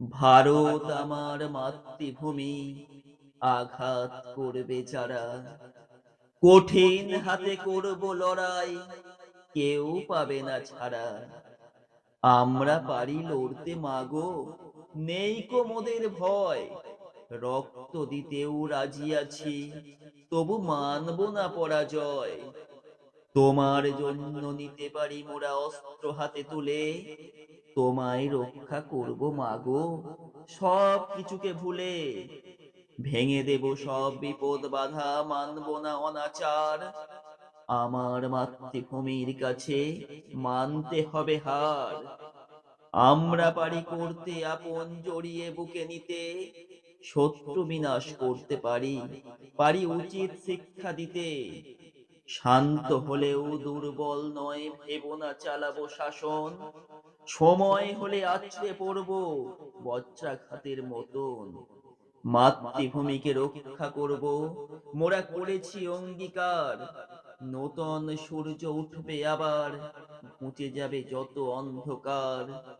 ভারত আমার মাতৃভূমি আঘাত করবে যারা। কঠিন হাতে করব লড়াই কেউ পাবে না ছাড়া। আমরা পারি লড়তে মাগো। নেই কো মোদের ভয়। রক্ত দিতেও রাজি আছি। তবু মানব না পরাজয়। তোমার জন্য নিতে পারি মোরা অস্ত্র হাতে তুলে। তোমায় রক্ষা করব মাগো, সব কিছুকে ভুলে। ভেঙে দেব সব বিপদ বাধা, মানব না অনাচার। আমার মাতৃভূমির কাছে মানতে হবে হার। আমরা পারি করতে, আপন জড়িয়ে বুকে নিতে। শত্রু বিনাশ করতে পারি পারি উচিত শিক্ষা দিতে। শান্ত হলেও দুর্বল নয়, ভেব না, চালাবো শাসন। সময় হলে আছড়ে পড়ব বজ্রাঘাতের মতন। মাতৃভূমিকে রক্ষা করব। মোরা করেছি অঙ্গীকার। নতুন সূর্য উঠবে আবার মুছে যাবে যত অন্ধকার।